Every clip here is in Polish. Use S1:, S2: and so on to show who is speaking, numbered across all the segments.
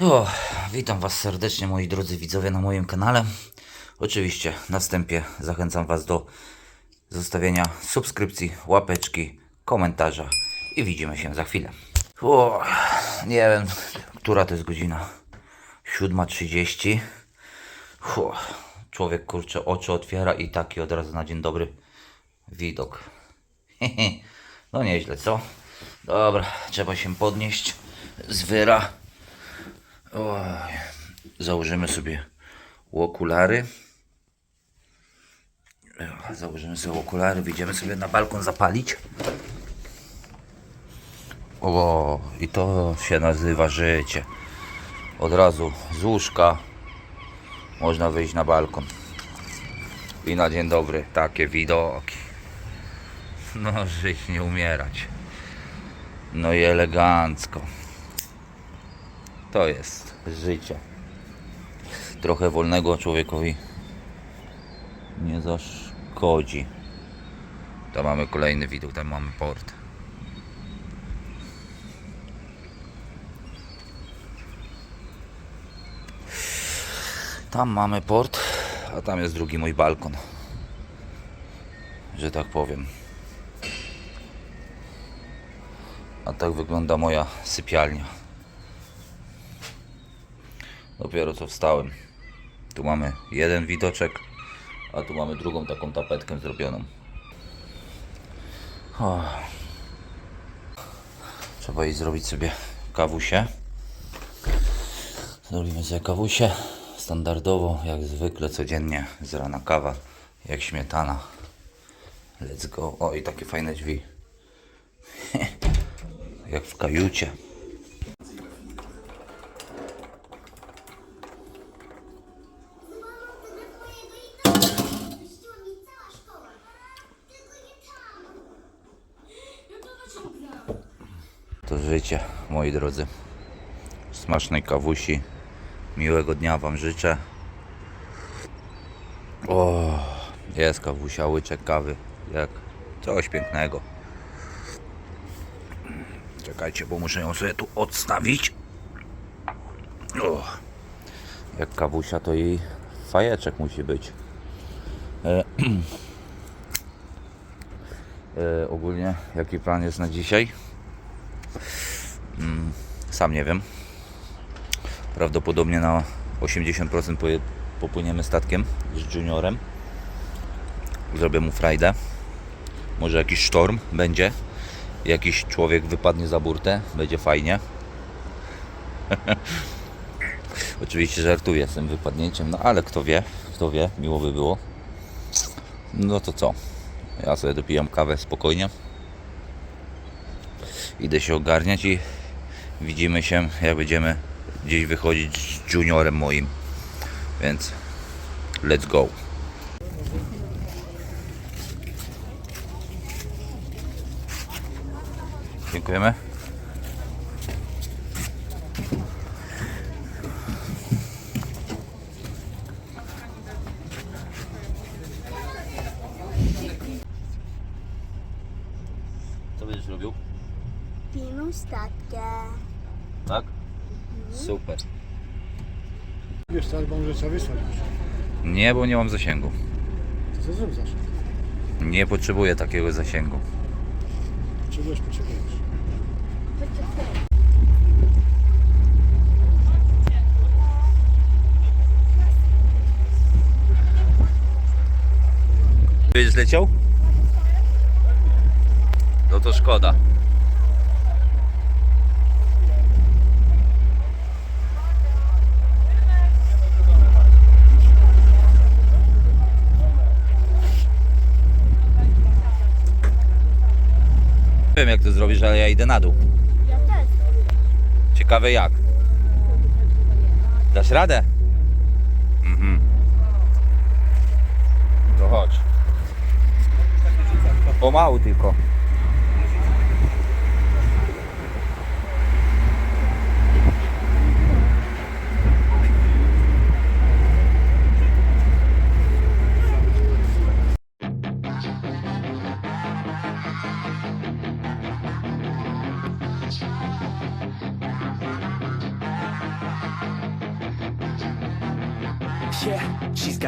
S1: O, witam Was serdecznie, moi drodzy widzowie, na moim kanale. Oczywiście na wstępie zachęcam Was do zostawienia subskrypcji, łapeczki, komentarza i widzimy się za chwilę. O, nie wiem, która to jest godzina. 7.30. Fu, Człowiek kurczę oczy otwiera i taki od razu na dzień dobry widok. No nieźle, co? Dobra, trzeba się podnieść z wyra. Oj, założymy sobie okulary. Założymy sobie okulary, wyjdziemy sobie na balkon zapalić. O, i to się nazywa życie. Od razu z łóżka można wyjść na balkon. I na dzień dobry takie widoki. No, żyć nie umierać. No i elegancko. To jest życie. Trochę wolnego człowiekowi nie zaszkodzi. To mamy kolejny widok, tam mamy port. Tam mamy port, a tam jest drugi mój balkon. Że tak powiem. A tak wygląda moja sypialnia. Dopiero co wstałem. Tu mamy jeden widoczek, a tu mamy drugą taką tapetkę zrobioną. O. Trzeba iść zrobić sobie kawusie. Zrobimy sobie kawusie. Standardowo, jak zwykle, codziennie z rana kawa, jak śmietana. Let's go. O, i takie fajne drzwi. jak w kajucie. To życie, moi drodzy. Smacznej kawusi. Miłego dnia Wam życzę. O, jest kawusia, łyczek kawy. Jak coś pięknego. Czekajcie, bo muszę ją sobie tu odstawić. O, jak kawusia, to jej fajeczek musi być. E, e, ogólnie, jaki plan jest na dzisiaj? Mm, sam nie wiem. Prawdopodobnie na 80% poje- popłyniemy statkiem z juniorem. Zrobię mu frajdę. Może jakiś sztorm będzie. Jakiś człowiek wypadnie za burtę. Będzie fajnie. Oczywiście żartuję z tym wypadnięciem, no ale kto wie, kto wie, miło by było. No to co? Ja sobie dopijam kawę spokojnie. Idę się ogarniać i widzimy się, jak będziemy gdzieś wychodzić z juniorem moim. Więc let's go. Dziękujemy. Co będziesz robił?
S2: Pinu statkę.
S1: Tak? Super.
S3: Wiesz co, albo może trzeba wysłać już.
S1: Nie, bo nie mam zasięgu.
S3: To co zrób zawsze?
S1: Nie potrzebuję takiego zasięgu.
S3: Potrzebujesz, potrzebujesz.
S1: Będziesz leciał? No to szkoda. Wiem jak to zrobisz, ale ja idę na dół.
S2: Ja też.
S1: Ciekawe jak. Dasz radę? Mhm. To chodź. Pomału tylko.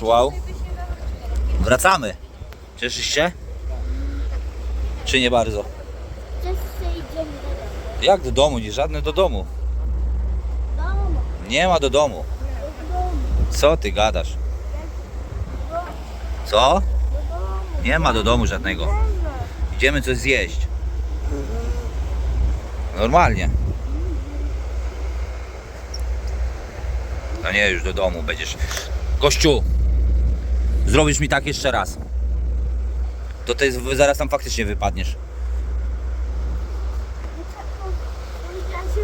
S1: Jest, wow. Wracamy. Cieszysz się? Czy nie bardzo?
S2: Idziemy do domu.
S1: Jak do domu? Nie żadne do domu. Nie ma do domu.
S2: do domu,
S1: Co ty gadasz? Co? Nie ma do domu żadnego. Idziemy coś zjeść. Normalnie. No nie, już do domu będziesz. Gościu! Zrobisz mi tak jeszcze raz. To ty zaraz tam faktycznie wypadniesz.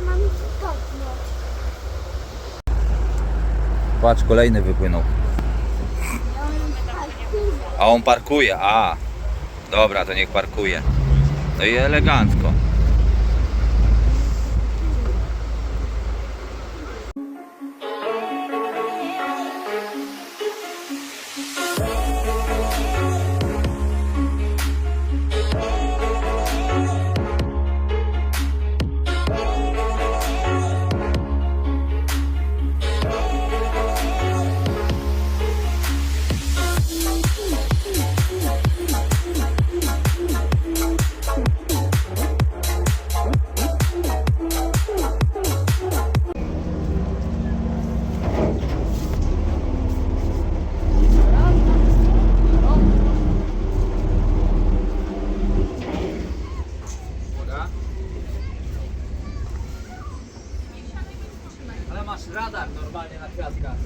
S2: Mam.
S1: Patrz, kolejny wypłynął. A on parkuje, a. Dobra, to niech parkuje. No i elegancko. Radar normalnie na kwiatkach.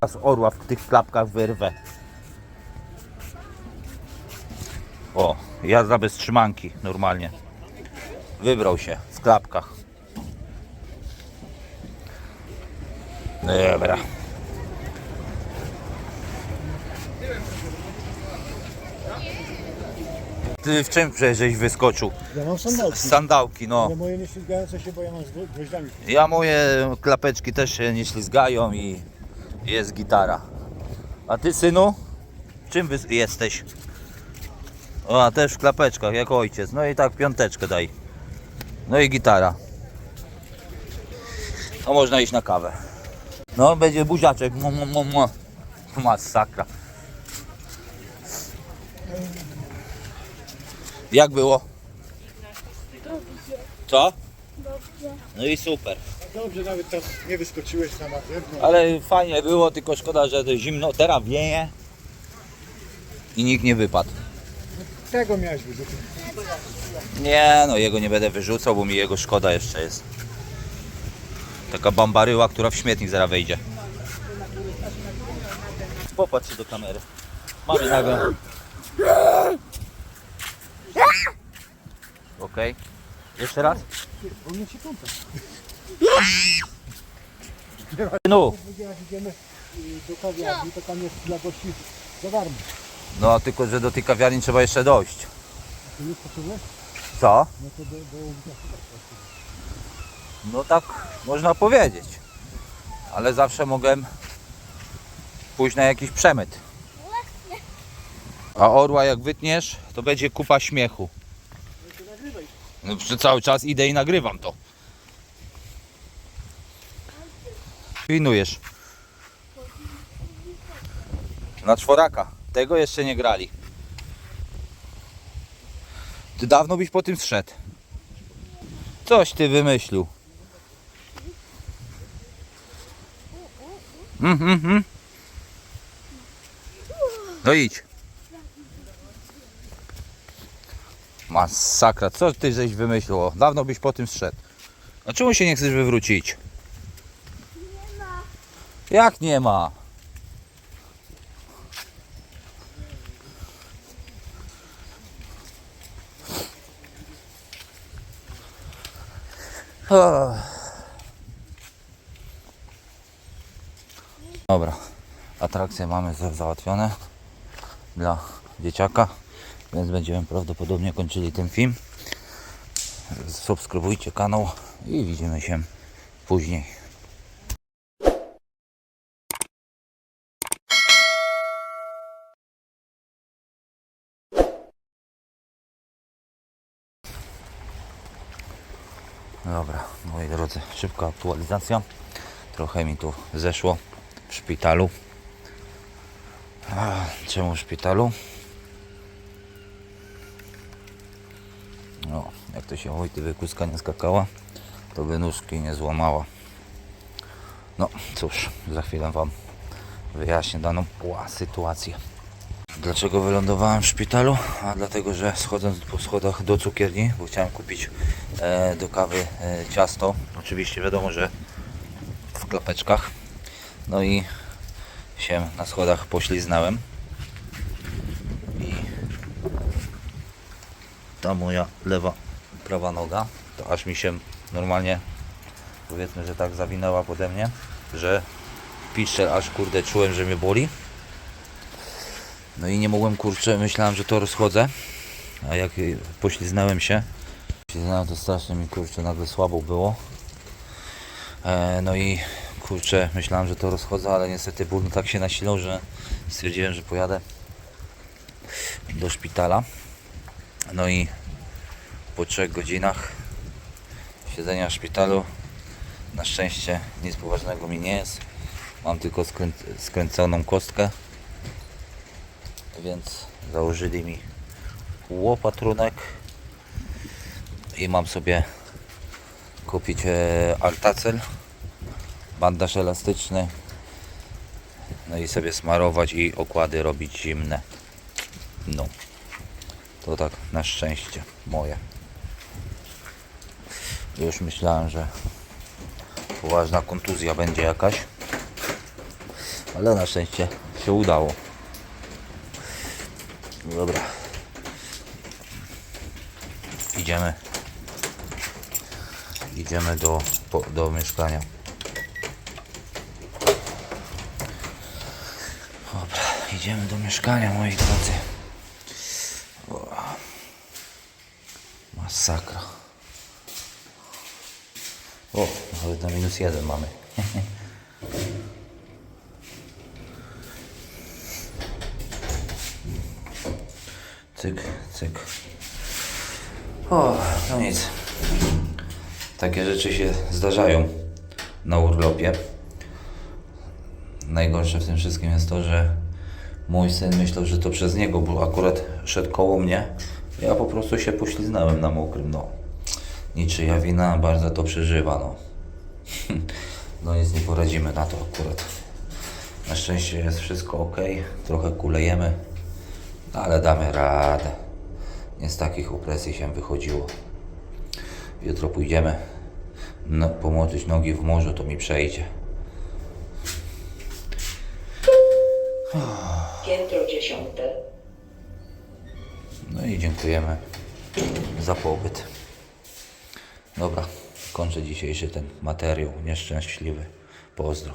S1: Teraz orła w tych klapkach wyrwę. O, jazda bez trzymanki, normalnie. Wybrał się w klapkach. Dobra. Ty w czym żeś wyskoczył?
S3: Ja mam sandałki.
S1: Sandałki, no.
S3: Moje nie ślizgające się, bo ja mam z gwo- gwoźdami.
S1: Ja moje klapeczki też się nie ślizgają i jest gitara. A ty synu? Czym wy jesteś? O, a też w klapeczkach, jak ojciec. No i tak piąteczkę daj. No i gitara. No można iść na kawę. No będzie buziaczek. Mu, mu, mu, mu. Masakra. Jak było? Co?
S2: Dobrze.
S1: No i super.
S3: Dobrze, nawet teraz nie wyskoczyłeś na zewnątrz.
S1: Ale fajnie było, tylko szkoda, że to zimno. Teraz wieje i nikt nie wypadł.
S3: Tego miałeś wyrzucić.
S1: Nie, no jego nie będę wyrzucał, bo mi jego szkoda jeszcze jest. Taka bambaryła, która w śmietnik zaraz wejdzie. Popatrz się do kamery. Mamy nagle. Okej. Jeszcze raz? No. No, tylko że do tej kawiarni trzeba jeszcze dojść. Co?
S3: No
S1: No tak można powiedzieć. Ale zawsze mogę pójść na jakiś przemyt. A orła jak wytniesz, to będzie kupa śmiechu. No przez cały czas idę i nagrywam to. Winujesz. Na czworaka. Tego jeszcze nie grali. Ty dawno byś po tym zszedł. Coś ty wymyślił. Mhm, mhm. No idź. Masakra, co ty żeś wymyślił? Dawno byś po tym zszedł. A czemu się nie chcesz wywrócić?
S2: Nie ma.
S1: Jak nie ma? Dobra, atrakcje mamy za- załatwione dla dzieciaka, więc będziemy prawdopodobnie kończyli ten film. Subskrybujcie kanał i widzimy się później. Dobra, moi drodzy, szybka aktualizacja. Trochę mi tu zeszło w szpitalu. Czemu w szpitalu? No, jak to się mówi, ty wykuska nie skakała, to by nóżki nie złamała. No cóż, za chwilę Wam wyjaśnię daną sytuację. Dlaczego wylądowałem w szpitalu? A dlatego, że schodząc po schodach do cukierni, bo chciałem kupić e, do kawy e, ciasto. Oczywiście wiadomo, że w klapeczkach. No i się na schodach pośliznąłem. Ta moja lewa, prawa noga, to aż mi się normalnie, powiedzmy, że tak zawinęła pode mnie, że piszczel aż kurde czułem, że mnie boli. No i nie mogłem kurczę, myślałem, że to rozchodzę. A jak pośliznąłem się, pośliznąłem to strasznie mi kurczę nagle słabo było. E, no i kurczę, myślałem, że to rozchodzę, ale niestety ból tak się nasilał, że stwierdziłem, że pojadę do szpitala. No i po trzech godzinach siedzenia w szpitalu na szczęście nic poważnego mi nie jest. Mam tylko skrę skręconą kostkę więc założyli mi łopatrunek i mam sobie kupić e, artacel bandaż elastyczny no i sobie smarować i okłady robić zimne no to tak na szczęście moje już myślałem, że poważna kontuzja będzie jakaś ale na szczęście się udało Dobra. Idziemy. Idziemy do, po, do mieszkania. Dobra, idziemy do mieszkania, moi drodzy. O. Masakra. O, nawet na minus jeden mamy. Cyk, cyk. O, no nic. Takie rzeczy się zdarzają na urlopie. Najgorsze w tym wszystkim jest to, że mój syn myślał, że to przez niego, bo akurat szedł koło mnie. Ja po prostu się pośliznąłem na mokrym, no. Niczyja wina, bardzo to przeżywa, no. No nic nie poradzimy na to akurat. Na szczęście jest wszystko ok, trochę kulejemy, ale damy radę. Nie z takich opresji się wychodziło. Jutro pójdziemy no, pomoczyć nogi w morzu, to mi przejdzie.
S4: Piętro dziesiąte.
S1: No i dziękujemy za pobyt. Dobra, kończę dzisiejszy ten materiał nieszczęśliwy. Pozdro.